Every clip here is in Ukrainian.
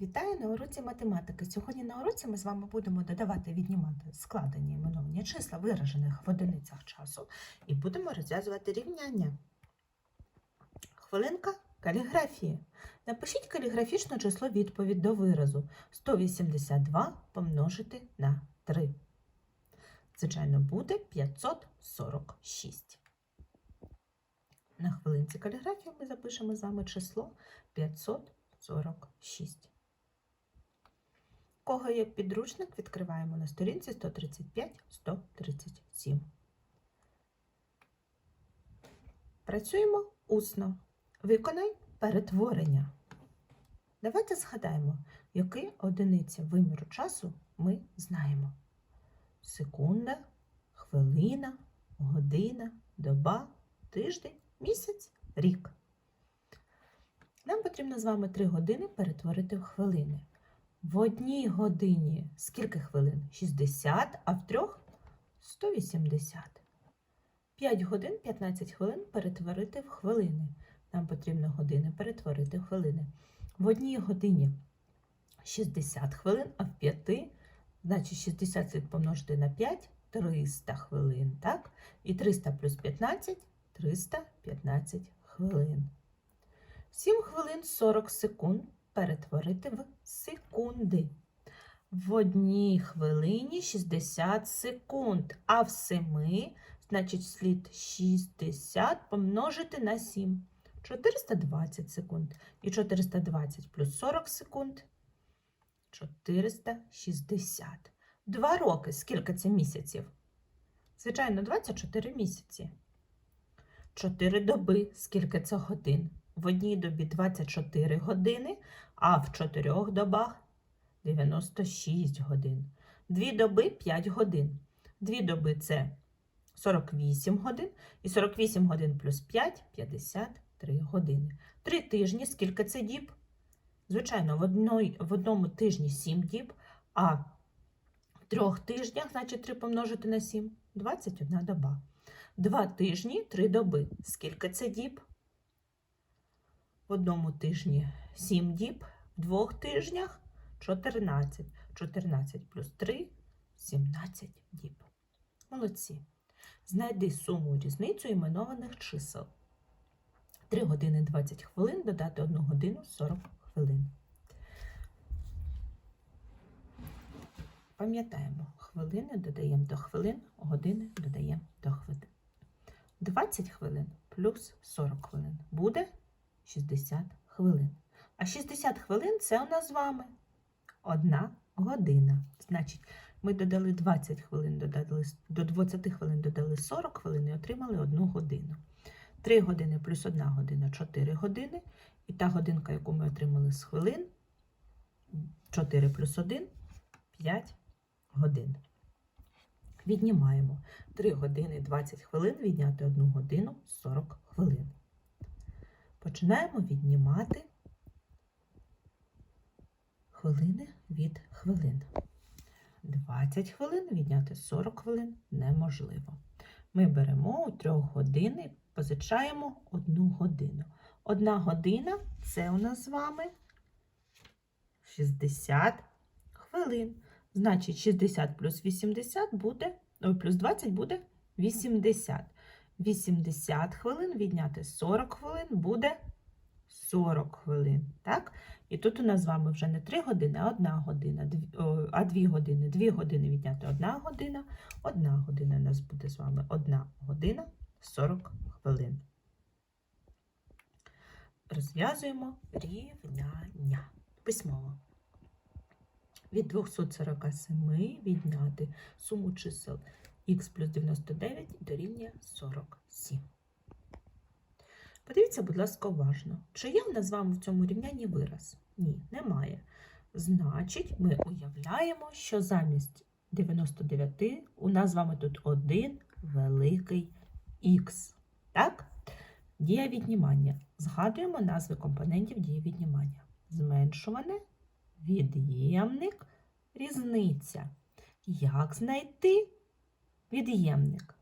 Вітаю на уроці математики. Сьогодні на уроці ми з вами будемо додавати, віднімати складені іменовані числа, виражених в одиницях часу, і будемо розв'язувати рівняння. Хвилинка каліграфії. Напишіть каліграфічне число відповідь до виразу 182 помножити на 3. Звичайно, буде 546. На хвилинці каліграфії ми запишемо з вами число 546. Кого є підручник, відкриваємо на сторінці 135-137. Працюємо усно. Виконай перетворення. Давайте згадаємо, які одиниці виміру часу ми знаємо. Секунда, хвилина, година, доба, тиждень, місяць, рік. Нам потрібно з вами 3 години перетворити в хвилини. В одній годині скільки хвилин? 60, а в трьох 180. 5 годин 15 хвилин перетворити в хвилини. Нам потрібно години перетворити в хвилини. В одній годині 60 хвилин, а в 5, значить 60 слід помножити на 5 300 хвилин, так? І 300 плюс 15 315 хвилин. 7 хвилин 40 секунд перетворити в секунди. В одній хвилині 60 секунд, а в 7, значить, слід 60 помножити на 7. 420 секунд. І 420 плюс 40 секунд 460. Два роки. Скільки це місяців? Звичайно, 24 місяці. 4 доби. Скільки це годин? В одній добі 24 години, а в 4 добах 96 годин. Дві доби 5 годин. Дві доби це 48 годин. І 48 годин плюс 5 53 години. Три тижні, скільки це діб? Звичайно, в, одной, в одному тижні 7 діб, а в трьох тижнях, значить 3 помножити на 7 21 доба. Два тижні, 3 доби. Скільки це діб? В одному тижні 7 діб, в двох тижнях 14. 14 плюс 3 17 діб. Молодці. Знайди суму різницю іменованих чисел. 3 години 20 хвилин додати 1 годину 40 хвилин. Пам'ятаємо, хвилини додаємо до хвилин, години додаємо до хвилин. 20 хвилин плюс 40 хвилин буде 60 хвилин. А 60 хвилин це у нас з вами одна година. Значить, ми додали 20 хвилин, додали, до 20 хвилин додали 40 хвилин і отримали 1 годину. 3 години плюс 1 година 4 години. І та годинка, яку ми отримали з хвилин, 4 плюс 1 5 годин. Віднімаємо 3 години 20 хвилин, відняти 1 годину 40 хвилин. Починаємо віднімати хвилини від хвилин. 20 хвилин відняти 40 хвилин неможливо. Ми беремо у 3 години, позичаємо 1 годину. Одна година це у нас з вами 60 хвилин. Значить, 60 плюс 80 буде, ой, плюс 20 буде 80. 80 хвилин відняти 40 хвилин буде 40 хвилин. Так? І тут у нас з вами вже не 3 години, а 1 година, а 2 години. 2 години відняти 1 година. 1 година у нас буде з вами 1 година 40 хвилин. Розв'язуємо рівняння письмово. Від 247 відняти суму чисел х плюс 99 дорівнює 47. Подивіться, будь ласка, уважно. Чи є в нас з вами в цьому рівнянні вираз? Ні, немає. Значить, ми уявляємо, що замість 99 у нас з вами тут один великий х. Так? Дія віднімання. Згадуємо назви компонентів дії віднімання. Зменшуване, від'ємник, різниця. Як знайти від'ємник?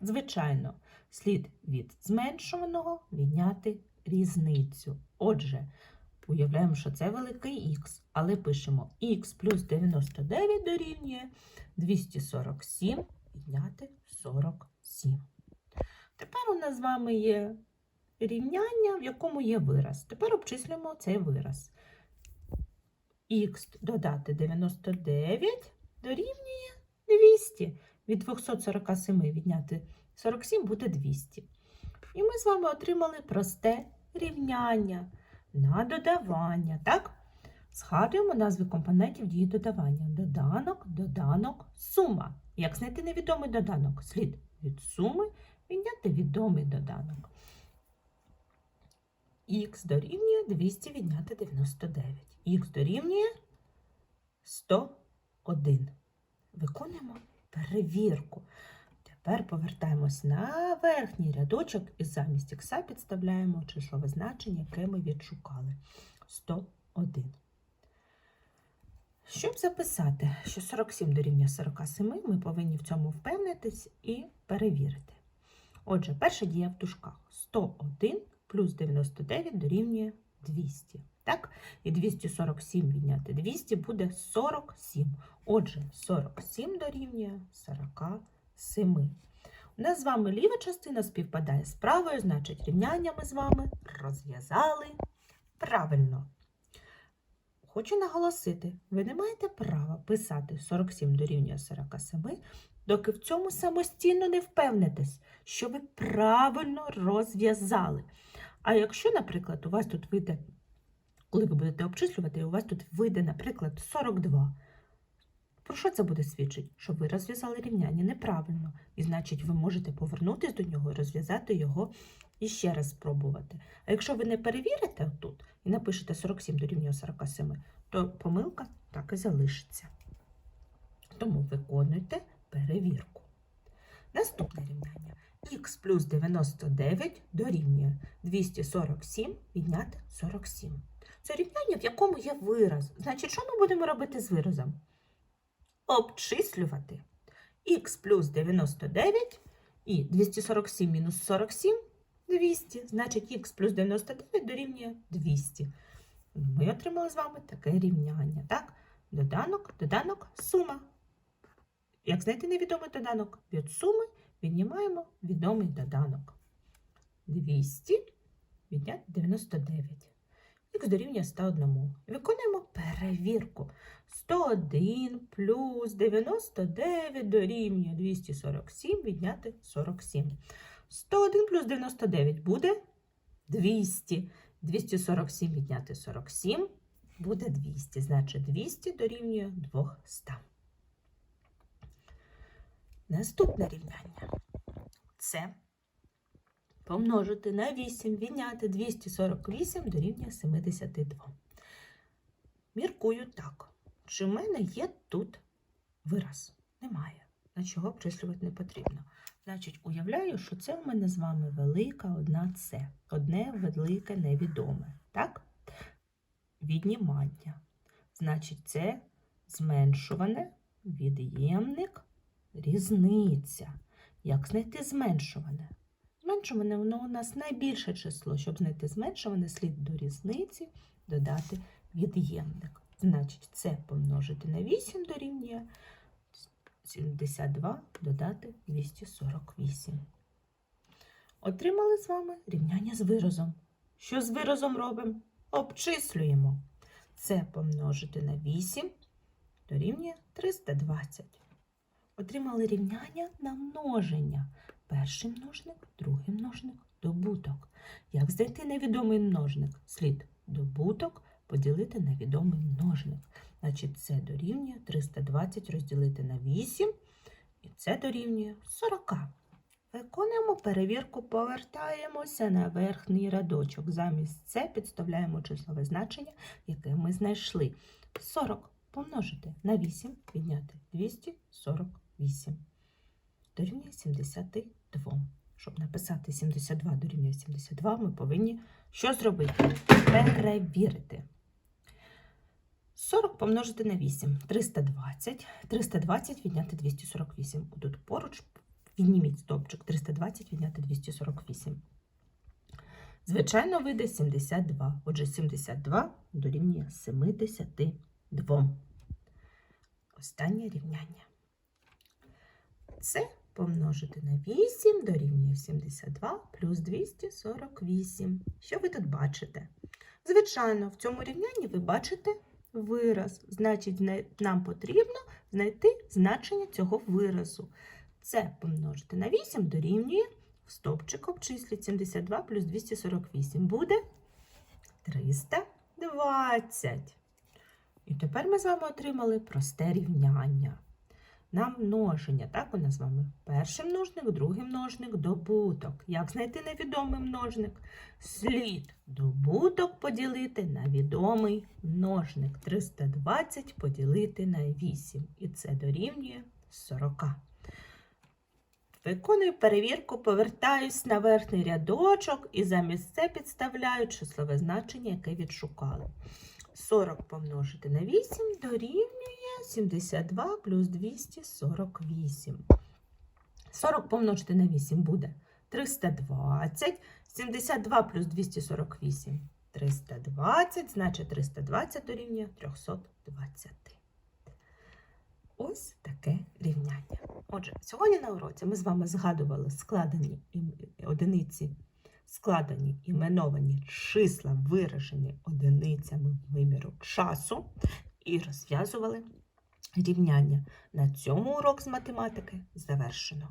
Звичайно, слід від зменшуваного відняти різницю. Отже, уявляємо, що це великий х, Але пишемо х плюс 99 дорівнює 247 відняти 47. Тепер у нас з вами є рівняння, в якому є вираз. Тепер обчислюємо цей вираз. Х додати 99 дорівнює 200. Від 247 відняти 47 буде 200. І ми з вами отримали просте рівняння на додавання. Так? Згадуємо назви компонентів дії додавання. Доданок, доданок, сума. Як знайти невідомий доданок? Слід від суми відняти відомий доданок. Х дорівнює 200 відняти 99. Х дорівнює 101. Виконуємо перевірку. Тепер повертаємось на верхній рядочок і замість х підставляємо числове значення, яке ми відшукали. 101. Щоб записати, що 47 дорівнює 47, ми повинні в цьому впевнитись і перевірити. Отже, перша дія в дужках. 101 плюс 99 дорівнює 200. Так? І 247 відняти 200 буде 47. Отже, 47 дорівнює 47. У нас з вами ліва частина співпадає з правою, значить рівняння ми з вами розв'язали правильно. Хочу наголосити, ви не маєте права писати 47 дорівнює 47, доки в цьому самостійно не впевнитесь, що ви правильно розв'язали. А якщо, наприклад, у вас тут вийде, коли ви будете обчислювати, у вас тут вийде, наприклад, 42. Про що це буде свідчити? Що ви розв'язали рівняння неправильно. І значить, ви можете повернутися до нього і розв'язати його і ще раз спробувати. А якщо ви не перевірите тут і напишете 47 дорівнює 47, то помилка так і залишиться. Тому виконуйте перевірку. Наступне рівняння. х плюс 99 дорівнює 247 відняти 47. Це рівняння, в якому є вираз. Значить, що ми будемо робити з виразом? Обчислювати х плюс 99 і 247 мінус 47 200. Значить, х плюс 99 дорівнює 200. Ми отримали з вами таке рівняння. Так? Доданок, доданок, сума. Як знайти невідомий доданок? Від суми віднімаємо відомий доданок. 200 відняти 99. Х дорівнює 101. Виконуємо перевірку. 101 плюс 99 дорівнює 247 відняти 47. 101 плюс 99 буде 200. 247 відняти 47 буде 200. Значить 200 дорівнює 200. Наступне рівняння. Це помножити на 8, відняти 248 дорівнює 72. Міркую так. Чи в мене є тут вираз? Немає. Значить, його обчислювати не потрібно. Значить, уявляю, що це в мене з вами велика одна С. Одне велике невідоме. Так? Віднімання. Значить, це зменшуване, від'ємник, різниця. Як знайти зменшуване? Зменшуване воно у нас найбільше число. Щоб знайти зменшуване, слід до різниці додати від'ємник. Значить, це помножити на 8 дорівнює 72 додати 248. Отримали з вами рівняння з виразом. Що з виразом робимо? Обчислюємо. Це помножити на 8 дорівнює 320. Отримали рівняння на множення. Перший множник, другий множник, добуток. Як знайти невідомий множник? Слід добуток поділити на відомий множник. Значить, це дорівнює 320 розділити на 8, і це дорівнює 40. Виконуємо перевірку, повертаємося на верхній рядочок. Замість це підставляємо числове значення, яке ми знайшли. 40 помножити на 8, відняти 248. Дорівнює 72. Щоб написати 72 дорівнює 72, ми повинні що зробити? Перевірити. 40 помножити на 8 320. 320 відняти 248. Тут поруч відніміть стовпчик 320 відняти 248. Звичайно, вийде 72. Отже, 72 дорівнює 72. Останнє рівняння. Це помножити на 8 дорівнює 72 плюс 248. Що ви тут бачите? Звичайно, в цьому рівнянні ви бачите вираз. Значить, нам потрібно знайти значення цього виразу. Це помножити на 8 дорівнює в стовпчик обчисліть 72 плюс 248 буде 320. І тепер ми з вами отримали просте рівняння. На множення, так у нас з вами перший множник, другий множник, добуток. Як знайти невідомий множник? Слід добуток поділити на відомий множник. 320 поділити на 8. І це дорівнює 40. Виконую перевірку, повертаюсь на верхній рядочок і замість це підставляю числове значення, яке відшукали. 40 помножити на 8 дорівнює 72 плюс 248. 40 помножити на 8 буде 320. 72 плюс 248 320, значить 320 дорівнює 320. Ось таке рівняння. Отже, сьогодні на уроці ми з вами згадували складені одиниці, складені іменовані числа, виражені одиницями виміру часу, і розв'язували рівняння. На цьому урок з математики завершено.